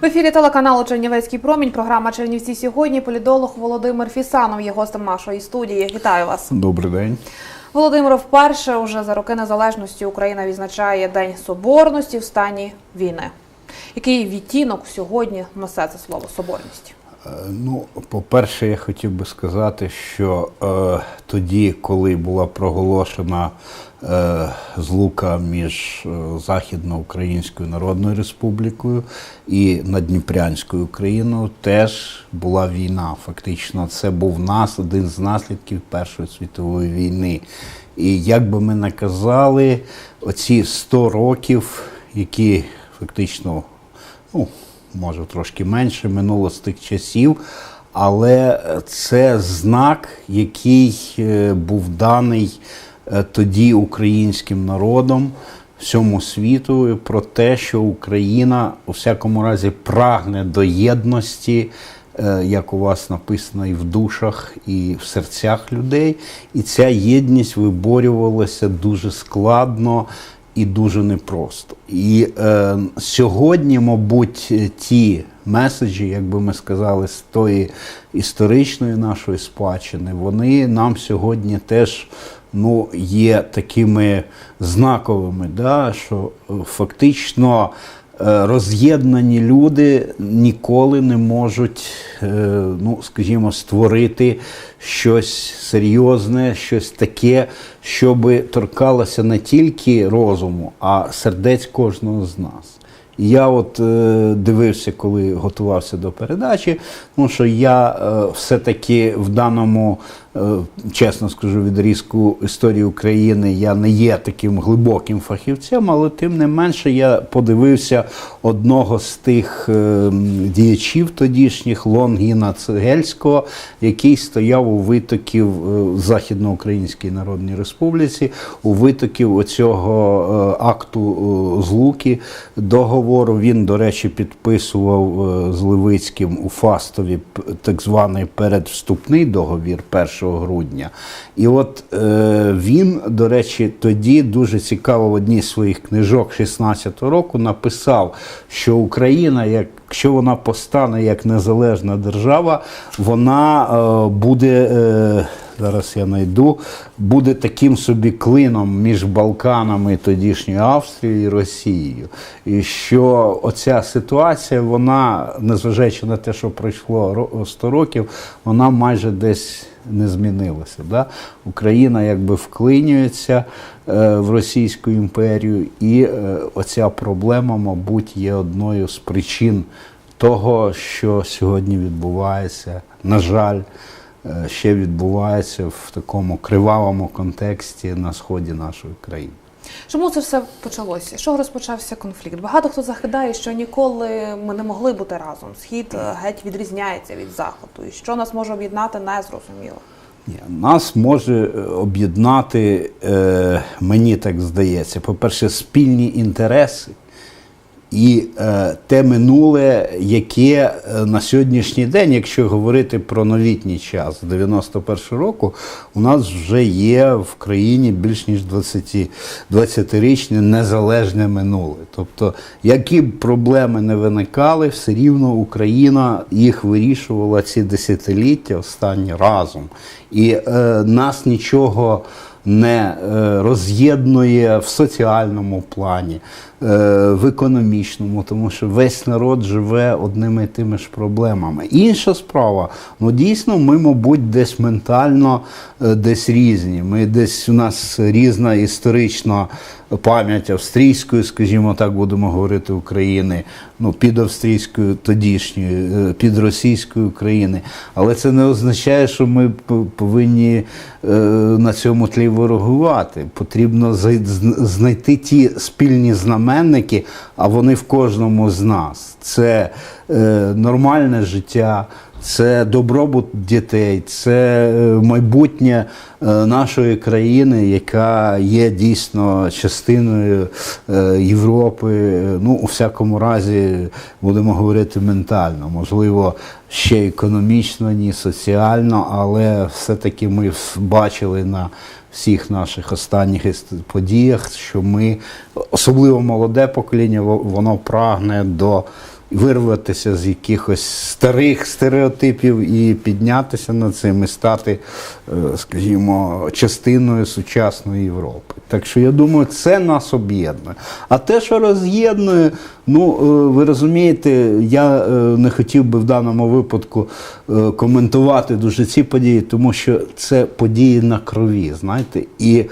В ефірі телеканалу Чернівецький промінь. Програма Чернівці сьогодні. Полідолог Володимир Фісанов є гостем нашої студії. Вітаю вас. Добрий день. Володимир, вперше уже за роки незалежності Україна відзначає День Соборності в стані війни. Який відтінок сьогодні несе це слово соборність? Е, Ну, по-перше, я хотів би сказати, що е, тоді, коли була проголошена злука між е, Західноукраїнською Народною Республікою і Надніпрянською Україною, теж була війна. Фактично, це був нас один з наслідків Першої світової війни. І як би ми не казали, оці 100 років, які фактично ну, може трошки менше минуло з тих часів, але це знак, який е, був даний е, тоді українським народом всьому світу про те, що Україна у всякому разі прагне до єдності. е, Як у вас написано і в душах, і в серцях людей, і ця єдність виборювалася дуже складно і дуже непросто. І е, сьогодні, мабуть, ті меседжі, як би ми сказали, з тої історичної нашої спадщини, вони нам сьогодні теж ну, є такими знаковими, да, що е, фактично. е, Роз'єднані люди ніколи не можуть, е, ну скажімо, створити щось серйозне, щось таке, щоб торкалося не тільки розуму, а сердець кожного з нас. Я от е, дивився, коли готувався до передачі, тому що я е, все-таки в даному, чесно скажу, відрізку історії України я не є таким глибоким фахівцем, але тим не менше я подивився одного з тих е, діячів тодішніх Лонгіна Цегельського, який стояв у витоків е, Західноукраїнській Народній Республіці, у витоків оцього е, акту е, злуки договору. Він, до речі, підписував е, з Левицьким у Фастові так званий передвступний договір 1 грудня. І от е, він, до речі, тоді дуже цікаво в одній з своїх книжок 16-го року написав, що Україна, якщо вона постане як незалежна держава, вона е, буде. Е, Зараз я знайду, буде таким собі клином між Балканами тодішньої Австрії і Росією. І що оця ситуація, вона, незважаючи на те, що пройшло ро- 100 років, вона майже десь не змінилося. Да? Україна якби вклинюється е, в Російську імперію, і е, оця проблема, мабуть, є одною з причин того, що сьогодні відбувається, на жаль е, ще відбувається в такому кривавому контексті на сході нашої країни. Чому це все почалося? Що розпочався конфлікт? Багато хто захидає, що ніколи ми не могли бути разом. Схід е, геть відрізняється від заходу. І що нас може об'єднати, не зрозуміло. Нас може е, об'єднати, е, мені так здається, по-перше, спільні інтереси і е, те минуле, яке е, на сьогоднішній день, якщо говорити про новітній час, 91 року, у нас вже є в країні більш ніж 20, 20-річне незалежне минуле. Тобто, які б проблеми не виникали, все рівно Україна їх вирішувала ці десятиліття останні разом. І е, нас нічого не е, роз'єднує в соціальному плані, в економічному, тому що весь народ живе одними і тими ж проблемами. Інша справа, ну дійсно, ми, мабуть, десь ментально е, десь різні. Ми десь у нас різна історична пам'ять австрійської, скажімо так, будемо говорити України, ну під австрійською тодішньої, е, під російською України. Але це не означає, що ми повинні е, на цьому тлі ворогувати. Потрібно знайти ті спільні знаменники, а вони в кожному з нас. Це е, нормальне життя, це добробут дітей, це е, майбутнє е, нашої країни, яка є дійсно частиною е, Європи. Ну, у всякому разі, будемо говорити ментально, можливо, ще економічно, ні соціально, але все-таки ми бачили на всіх наших останніх подіях, що ми, особливо молоде покоління, воно прагне до вирватися з якихось старих стереотипів і піднятися над цим і стати, е, скажімо, частиною сучасної Європи. Так що я думаю, це нас об'єднує. А те, що роз'єднує, ну е, ви розумієте, я е, не хотів би в даному випадку коментувати дуже ці події, тому що це події на крові, знаєте. І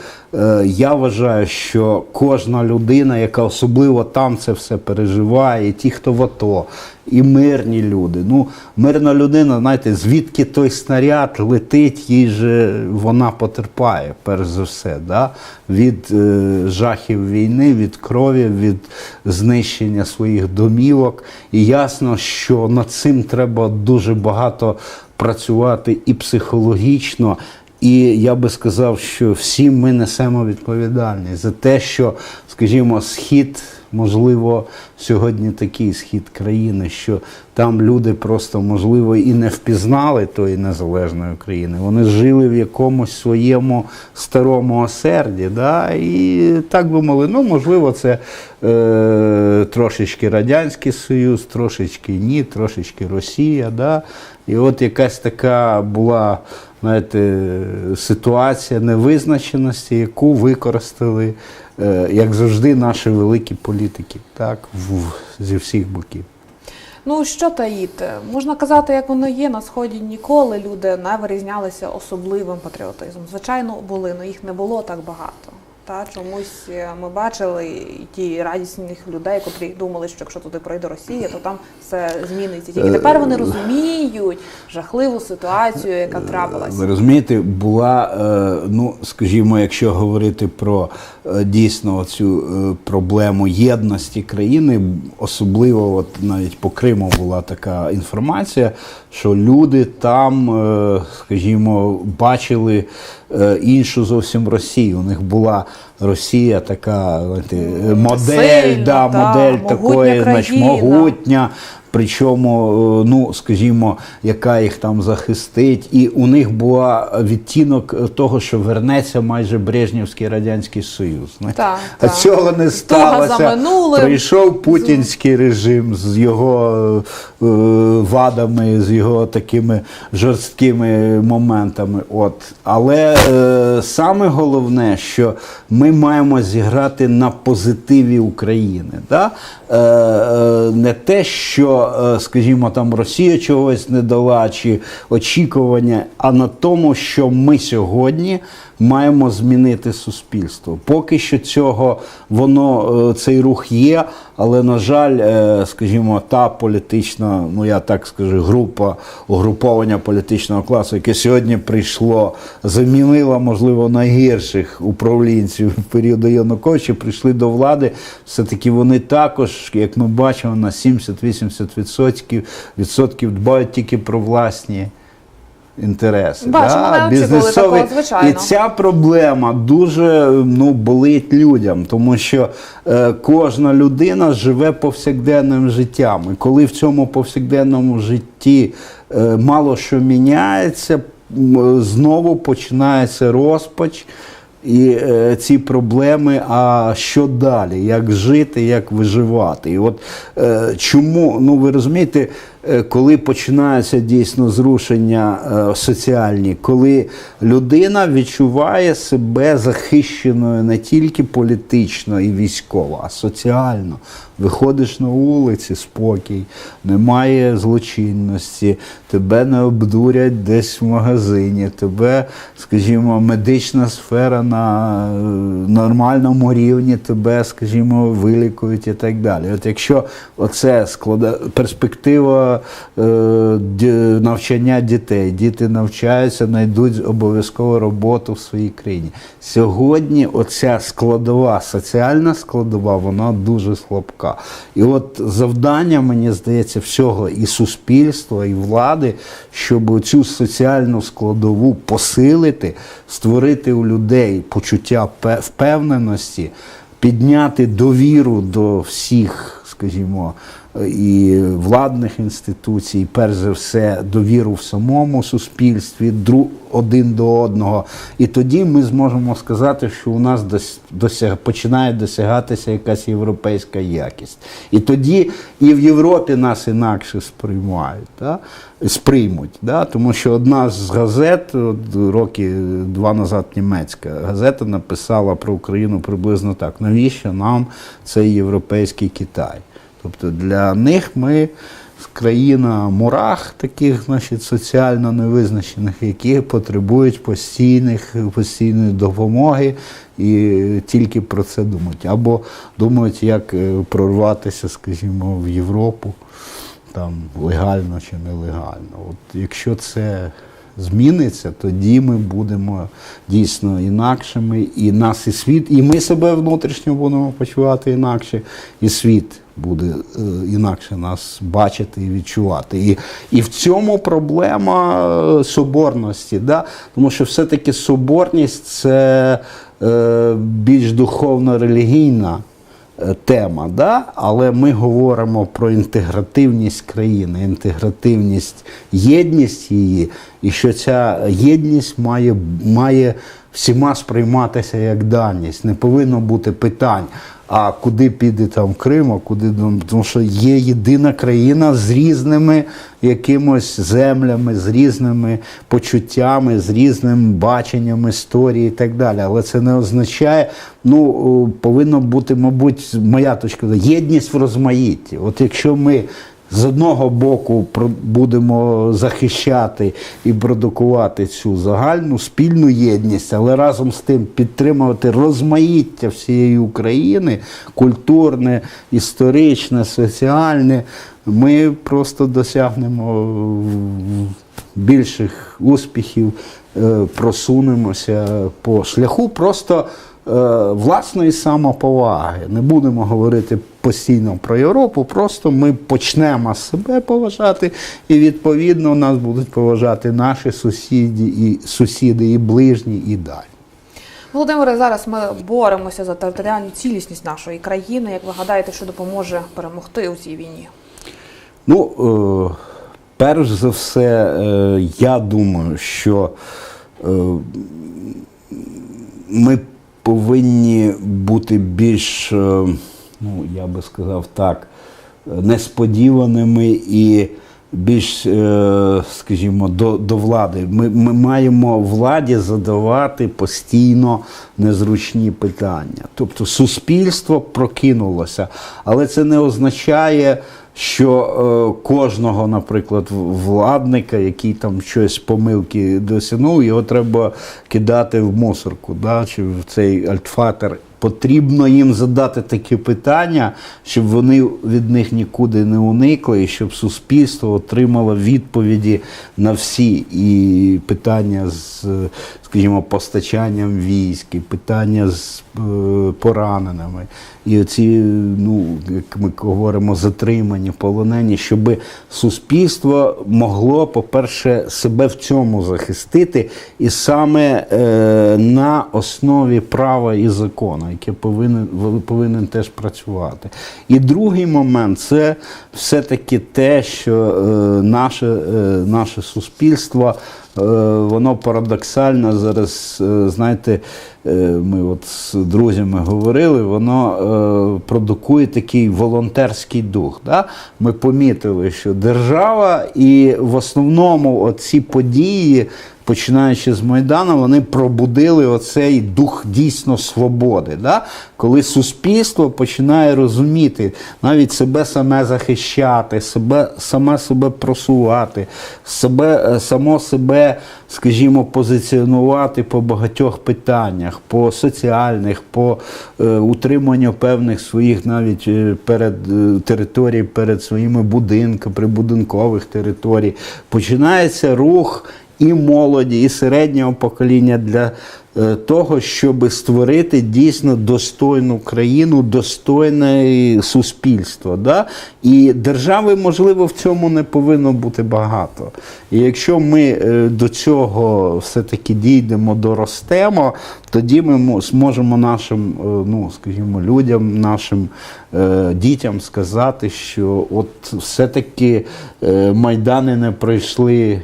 я вважаю, що кожна людина, яка особливо там це все переживає, і ті, хто в АТО, і мирні люди. Ну, мирна людина, знаєте, звідки той снаряд летить, їй же вона потерпає, перш за все, да? від е, жахів війни, від крові, від знищення своїх домівок. І ясно, що над цим треба дуже багато працювати і психологічно. І я би сказав, що всі ми несемо відповідальність за те, що, скажімо, схід, можливо, сьогодні такий схід країни, що там люди просто, можливо, і не впізнали тої незалежної України. Вони жили в якомусь своєму старому осерді. Да? І так мовили, ну, можливо, це е, трошечки Радянський Союз, трошечки ні, трошечки Росія. Да? І от якась така була знаєте, ситуація невизначеності, яку використали, як завжди, наші великі політики, так, в- зі всіх боків. Ну що таїти? Можна казати, як воно є на сході ніколи люди не вирізнялися особливим патріотизмом. Звичайно, були, але їх не було так багато. Та чомусь е, ми бачили ті радісних людей, котрі думали, що якщо туди пройде Росія, то там все зміниться. Тільки тепер вони розуміють жахливу ситуацію, яка трапилася. Ви розумієте, була, е, ну скажімо, якщо говорити про е, дійсно цю проблему єдності країни, особливо от навіть по Криму була така інформація, що люди там, е, скажімо, бачили е, іншу зовсім Росію. У них була Росія така модель, Сильна, да, та, модель такої, значить, могутня причому, е, ну скажімо, яка їх там захистить, і у них була відтінок того, що вернеться майже Брежнівський радянський союз. Так, а так. цього не сталося. Прийшов путінський режим з його е, вадами, з його такими жорсткими моментами. От. Але е, саме головне, що ми маємо зіграти на позитиві України. Да? Е, е, не те, що, е, скажімо, там Росія чогось не дала, чи очікування, а на тому, що ми сьогодні маємо змінити суспільство. Поки що цього воно е, цей рух є, але на жаль, е, скажімо, та політична, ну я так скажу, група угруповання політичного класу, яке сьогодні прийшло, замінила, можливо, найгірших управлінців в періоду Януковича, прийшли до влади. Все-таки вони також, як ми бачимо, на 70-80% відсотків дбають тільки про власні інтереси. Бачимо, не очікували такого, звичайно. І ця проблема дуже ну, болить людям, тому що е, кожна людина живе повсякденним життям. І коли в цьому повсякденному житті е, мало що міняється, знову починається розпач. І е, ці проблеми, а що далі? Як жити, як виживати? І от е, чому, ну ви розумієте, коли починаються дійсно зрушення е, соціальні, коли людина відчуває себе захищеною не тільки політично і військово, а соціально. Виходиш на вулиці, спокій, немає злочинності, тебе не обдурять десь в магазині, тебе, скажімо, медична сфера на е, нормальному рівні, тебе, скажімо, вилікують і так далі. От якщо оце склада перспектива е, навчання дітей. Діти навчаються, знайдуть обов'язково роботу в своїй країні. Сьогодні оця складова, соціальна складова, вона дуже слабка. І от завдання, мені здається, всього і суспільства, і влади, щоб цю соціальну складову посилити, створити у людей почуття впевненості, підняти довіру до всіх, скажімо, і владних інституцій, перш за все, довіру в самому суспільстві, один до одного. І тоді ми зможемо сказати, що у нас досяг, починає досягатися якась європейська якість. І тоді і в Європі нас інакше сприймають, да? сприймуть. Да? Тому що одна з газет, роки два назад німецька газета написала про Україну приблизно так: навіщо нам цей європейський Китай? Тобто для них ми країна мурах, таких, значить, соціально невизначених, які потребують постійних, постійної допомоги і тільки про це думають. Або думають, як е, прорватися, скажімо, в Європу, там легально чи нелегально. От якщо це зміниться, тоді ми будемо дійсно інакшими, і нас, і світ, і ми себе внутрішньо будемо почувати інакше, і світ буде е, інакше нас бачити і відчувати. І, і в цьому проблема е, соборності, да? тому що все-таки соборність це е, більш духовно-релігійна е, тема, да? але ми говоримо про інтегративність країни, інтегративність, єдність її, і що ця єдність має, має всіма сприйматися як даність. Не повинно бути питань. А куди піде там Крим, а куди тому що є єдина країна з різними якимось землями, з різними почуттями, з різним баченням історії і так далі. Але це не означає, ну повинно бути, мабуть, моя точка єдність в розмаїтті. От якщо ми з одного боку будемо захищати і продукувати цю загальну спільну єдність, але разом з тим підтримувати розмаїття всієї України, культурне, історичне, соціальне, ми просто досягнемо більших успіхів, е, просунемося по шляху просто власної самоповаги. Не будемо говорити постійно про Європу, просто ми почнемо себе поважати, і відповідно нас будуть поважати наші сусіди і сусіди, і ближні, і далі. Володимире, зараз ми боремося за територіальну цілісність нашої країни. Як ви гадаєте, що допоможе перемогти у цій війні? Ну, е, перш за все, е, я думаю, що е, ми повинні бути більш, е, ну, я би сказав так, несподіваними і більш, е, скажімо, до, до влади. Ми, ми маємо владі задавати постійно незручні питання. Тобто суспільство прокинулося, але це не означає. Що е, кожного, наприклад, владника, який там щось помилки досягнув, його треба кидати в мусорку, да, чи в цей альтфатер. Потрібно їм задати такі питання, щоб вони від них нікуди не уникли, і щоб суспільство отримало відповіді на всі і питання з, скажімо, постачанням військ, і питання з е, пораненими, і оці, ну, як ми говоримо, затримані, полонені, щоб суспільство могло, по-перше, себе в цьому захистити, і саме е, на основі права і закону, яке повинен, повинен теж працювати. І другий момент це все-таки те, що е, наше, е, наше суспільство. Е, Воно парадоксально зараз, е, знаєте, е, ми от з друзями говорили, воно продукує такий волонтерський дух. Да? Ми помітили, що держава і в основному ці події, починаючи з Майдану, вони пробудили оцей дух дійсно свободи. Да? Коли суспільство починає розуміти навіть себе саме захищати, себе, саме себе просувати, себе, е, само себе скажімо, позиціонувати по багатьох питаннях, по соціальних, по е, утриманню певних своїх навіть е, перед е, територій, перед своїми будинками, прибудинкових територій. Починається рух і молоді, і середнього покоління для е, того, щоб створити дійсно достойну країну, достойне суспільство. Да? І держави, можливо, в цьому не повинно бути багато. І якщо ми е, до цього все-таки дійдемо, доростемо, тоді ми зможемо нашим, е, ну, скажімо, людям, нашим дітям сказати, що от все-таки майдани не пройшли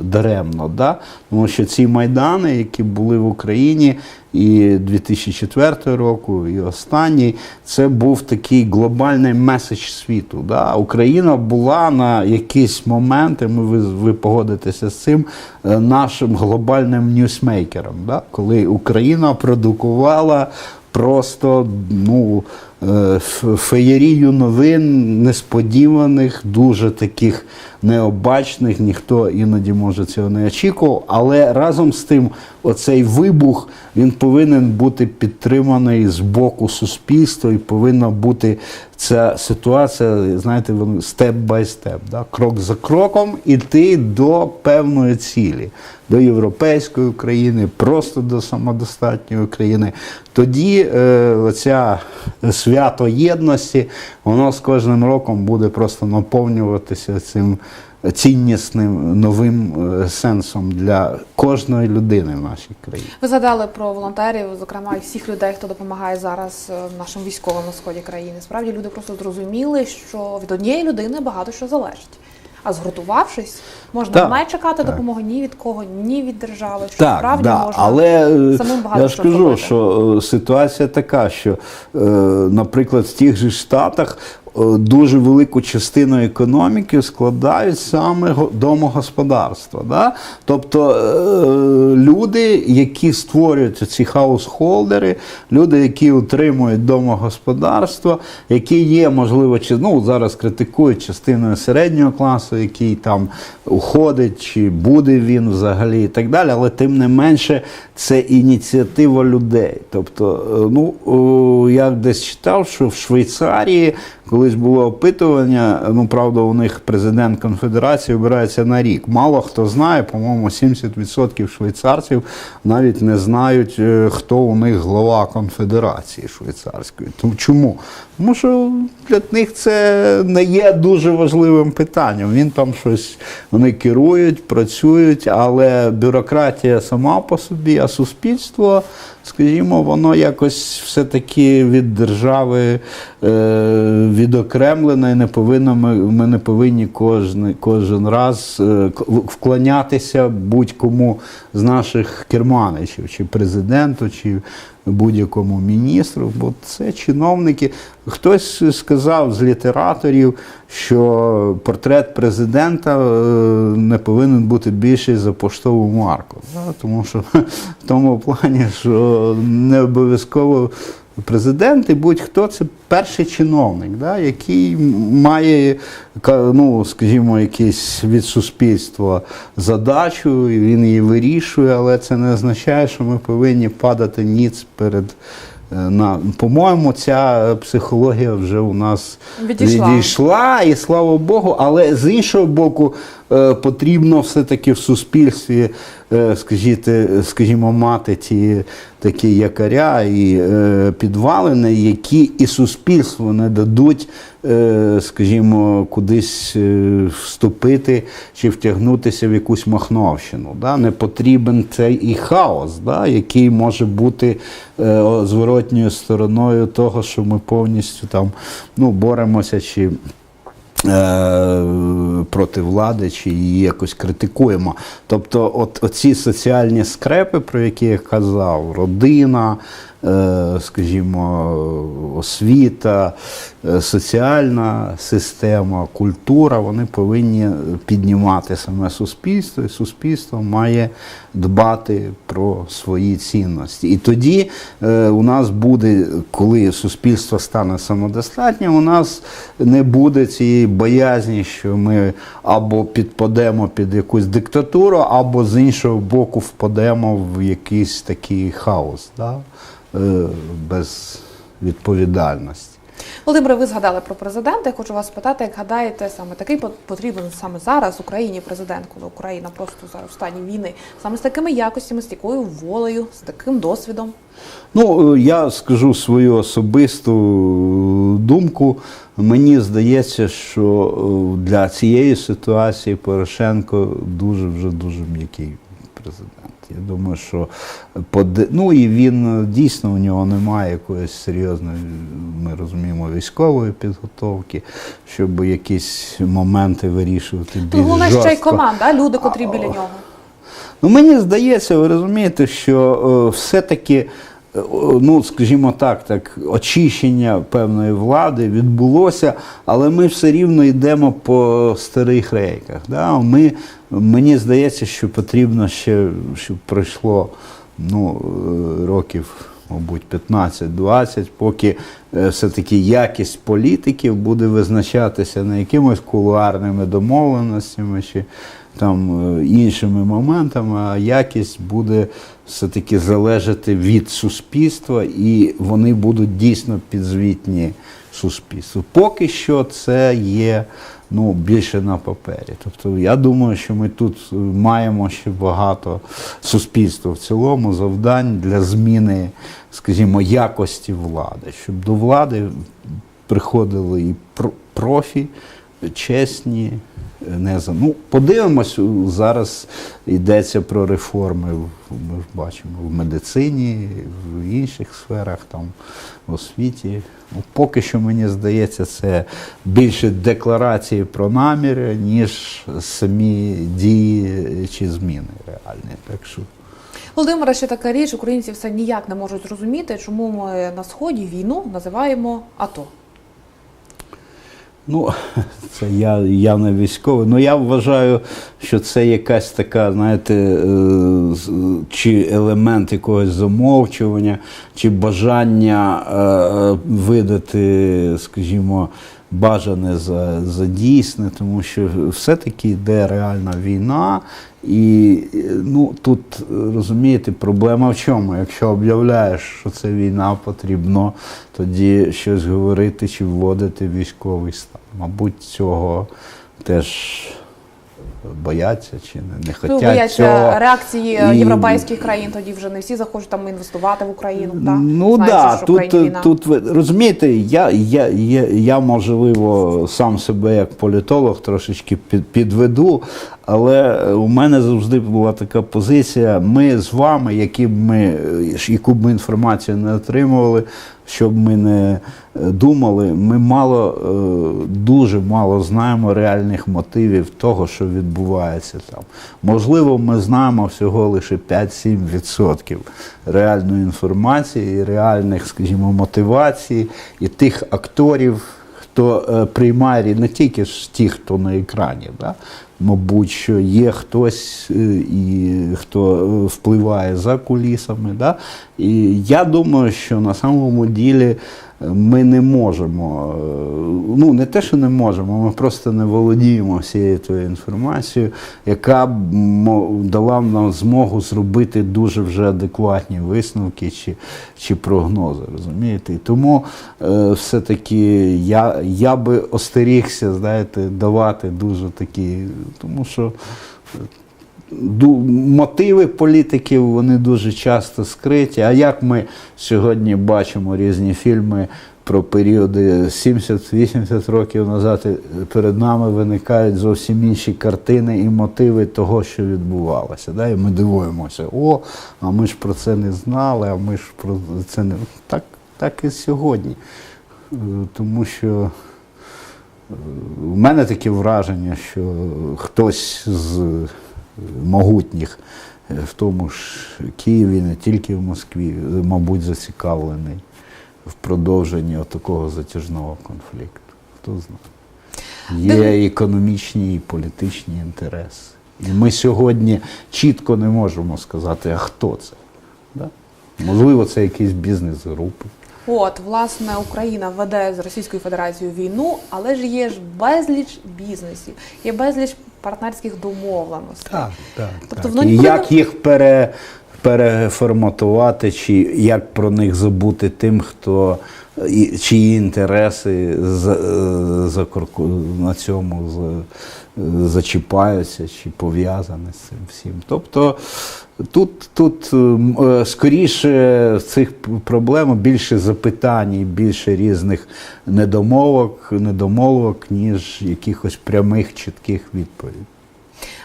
даремно. Да? Тому що ці майдани, які були в Україні і 2004 року, і останній, це був такий глобальний меседж світу. Да? Україна була на якісь моменти, ми ви, ви погодитеся з цим, е, нашим глобальним ньюсмейкером, да? коли Україна продукувала просто ну, феєрію новин несподіваних, дуже таких необачних, ніхто іноді може цього не очікував. Але разом з тим, оцей вибух він повинен бути підтриманий з боку суспільства і повинна бути ця ситуація, знаєте, степ бай степ, да? крок за кроком іти до певної цілі, до європейської України, просто до самодостатньої України. Тоді е, оця свято єдності, воно з кожним роком буде просто наповнюватися цим ціннісним новим е, сенсом для кожної людини в нашій країні. Ви згадали про волонтерів, зокрема і всіх людей, хто допомагає зараз е, нашим військовим на сході країни. Справді люди просто зрозуміли, що від однієї людини багато що залежить. А згуртувавшись, можна Так, не чекати так. допомоги ні від кого, ні від держави. Що Так, справді да. можна але е, самим багато я ж кажу, що е, ситуація така, що, е, наприклад, в тих же Штатах дуже велику частину економіки складають саме домогосподарства. Да? Тобто е, люди, які створюють ці хаусхолдери, люди, які утримують домогосподарство, які є, можливо, чи ну зараз критикують частиною середнього класу, який там уходить, чи буде він взагалі і так далі, але тим не менше це ініціатива людей. Тобто, е, ну я десь читав, що в Швейцарії колись було опитування. Ну правда, у них президент конфедерації обирається на рік. Мало хто знає, по-моєму, 70% швейцарців навіть не знають, е, хто у них глава конфедерації швейцарської. Тому чому? Тому що для них це не є дуже важливим питанням. Він там щось вони керують, працюють, але бюрократія сама по собі, а суспільство, скажімо, воно якось все-таки від держави е, відокремлене і не повинно. Ми, ми не повинні кожен, кожен раз е, вклонятися будь-кому з наших керманичів, чи президенту, чи будь-якому міністру, бо це чиновники. Хтось сказав з літераторів, що портрет президента е, не повинен бути більший за поштову марку. Тому що в тому плані, що не обов'язково президент і будь-хто це перший чиновник, да? який має, ну, скажімо, якийсь від суспільства задачу, і він її вирішує, але це не означає, що ми повинні падати ніц перед. е, На, по-моєму, ця психологія вже у нас Відійшла. відійшла, і слава Богу, але з іншого боку, потрібно все-таки в суспільстві, е, скажіть, скажімо, мати ті такі якоря і е, підвалини, які і суспільству не дадуть, е, скажімо, кудись е, вступити чи втягнутися в якусь махновщину. Да? Не потрібен цей і хаос, да? який може бути е, зворотньою стороною того, що ми повністю там ну, боремося чи. Е, Проти влади чи її якось критикуємо. Тобто, от оці соціальні скрепи, про які я казав, родина, скажімо, освіта, е, соціальна система, культура, вони повинні піднімати саме суспільство, і суспільство має дбати про свої цінності. І тоді е, у нас буде, коли суспільство стане самодостатнім, у нас не буде цієї боязні, що ми або підпадемо під якусь диктатуру, або з іншого боку впадемо в якийсь такий хаос, да? Е, без відповідальності. Володимире, ви згадали про президента. Я хочу вас спитати, як гадаєте, саме такий пот- потрібен саме зараз Україні президент, коли Україна просто зараз в стані війни, саме з такими якостями, з такою волею, з таким досвідом. Ну, я скажу свою особисту думку. Мені здається, що е, для цієї ситуації Порошенко дуже вже дуже м'який президент. Я думаю, що ну і він дійсно у нього немає якоїсь серйозної, ми розуміємо, військової підготовки, щоб якісь моменти вирішувати більш Тут головне ще й команда, люди, котрі біля нього. Ну, мені здається, ви розумієте, що е, все-таки, ну, скажімо так, так, очищення певної влади відбулося, але ми все рівно йдемо по старих рейках. Да? Ми, мені здається, що потрібно ще, щоб пройшло ну, е, років. Мабуть, 15-20, поки е, все-таки якість політиків буде визначатися не якимось кулуарними домовленостями чи там е, іншими моментами, а якість буде все-таки залежати від суспільства, і вони будуть дійсно підзвітні суспільству. Поки що це є ну, більше на папері. Тобто я думаю, що ми тут е, маємо ще багато суспільства в цілому завдань для зміни, скажімо, якості влади, щоб до влади приходили і профі, чесні, не за ну подивимось. Зараз йдеться про реформи. Ми ж бачимо в медицині, в інших сферах, там в освіті. Ну, поки що мені здається, це більше декларації про наміри, ніж самі дії чи зміни реальні. Так що Володимира, ще така річ, українці все ніяк не можуть зрозуміти, чому ми на сході війну називаємо АТО. Ну, це я, я не військовий. Ну я вважаю, що це якась така, знаєте, е, чи елемент якогось замовчування, чи бажання е, видати, скажімо, бажане за, за дійсне, тому що все-таки йде реальна війна. І е, ну, тут е, розумієте, проблема в чому? Якщо об'являєш, що це війна, потрібно тоді щось говорити чи вводити військовий стан. Мабуть, цього теж бояться чи не, не Ну, хотять бояться цього. реакції І- європейських країн, тоді вже не всі захочуть там інвестувати в Україну. Так? Ну Знаючи, да, тут, війна. тут ви розумієте, я, я, я, я можливо сам себе як політолог трошечки під, підведу, але у мене завжди була така позиція. Ми з вами, які б ми, яку б ми інформацію не отримували, щоб ми не е, думали, ми мало, е, дуже мало знаємо реальних мотивів того, що відбувається там. Можливо, ми знаємо всього лише 5-7% реальної інформації, реальних, скажімо, мотивацій і тих акторів, хто е, приймає не тільки ж ті, хто на екрані, да? Мабуть, що є хтось, е, і хто е, впливає за кулісами. Да? І я думаю, що на самому ділі ми не можемо, е, ну не те, що не можемо, ми просто не володіємо всією тою інформацією, яка б дала нам змогу зробити дуже вже адекватні висновки чи, чи прогнози. розумієте? І тому е, все-таки я, я би остерігся, знаєте, давати дуже такі, тому що. Мотиви політиків вони дуже часто скриті. А як ми сьогодні бачимо різні фільми про періоди 70-80 років назад, перед нами виникають зовсім інші картини і мотиви того, що відбувалося. Да? І ми дивуємося, о, а ми ж про це не знали, а ми ж про це не так, так і сьогодні. Е, Тому що у мене таке враження, що хтось з е, могутніх е, в тому ж Києві, не тільки в Москві, е, мабуть, зацікавлений в продовженні такого затяжного конфлікту. Хто знає. Є і економічні і політичні інтереси. І ми сьогодні чітко не можемо сказати, а хто це. Да? Можливо, це якісь бізнес-групи. От, власне, Україна веде з Російською Федерацією війну, але ж є ж безліч бізнесів, є безліч партнерських домовленостей. Так, так. Тобто так. воно І ніколи як їх пере, переформатувати, чи як про них забути тим, хто і, чиї інтереси за, за на цьому за, зачіпаються чи пов'язані з цим всім. Тобто тут, тут е, е, скоріше цих проблем більше запитань, більше різних недомовок, недомовок, ніж якихось прямих чітких відповідей.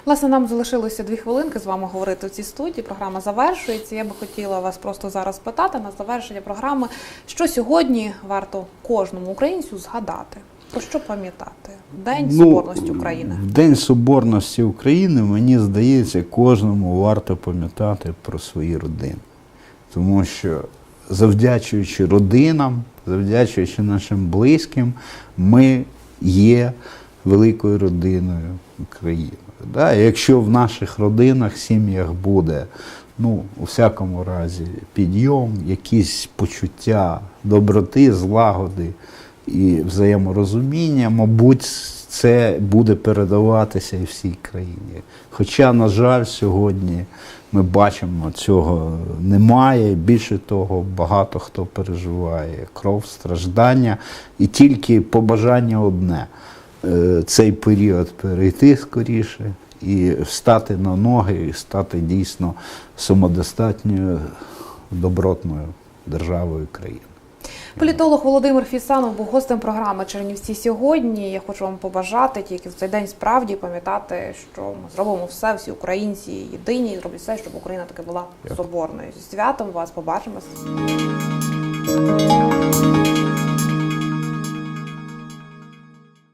Власне, нам залишилося дві хвилинки з вами говорити в цій студії. Програма завершується. Я би хотіла вас просто зараз питати на завершення програми, що сьогодні варто кожному українцю згадати. Про що пам'ятати? День Ну, Соборності України. День Соборності України, мені здається, кожному варто пам'ятати про свої родини. Тому що завдячуючи родинам, завдячуючи нашим близьким, ми є великою родиною України. Да? Якщо в наших родинах, сім'ях буде, ну, у всякому разі, підйом, якісь почуття доброти, злагоди і взаєморозуміння, мабуть, це буде передаватися і всій країні. Хоча, на жаль, сьогодні ми бачимо, цього немає. Більше того, багато хто переживає кров, страждання, і тільки побажання одне е, цей період перейти скоріше і встати на ноги, і стати дійсно самодостатньою добротною державою країни. Політолог Володимир Фісанов був гостем програми Чернівці сьогодні. Я хочу вам побажати тільки в цей день справді пам'ятати, що ми зробимо все, всі українці єдині, і зроблять все, щоб Україна таки була соборною. Зі святом вас побачимось.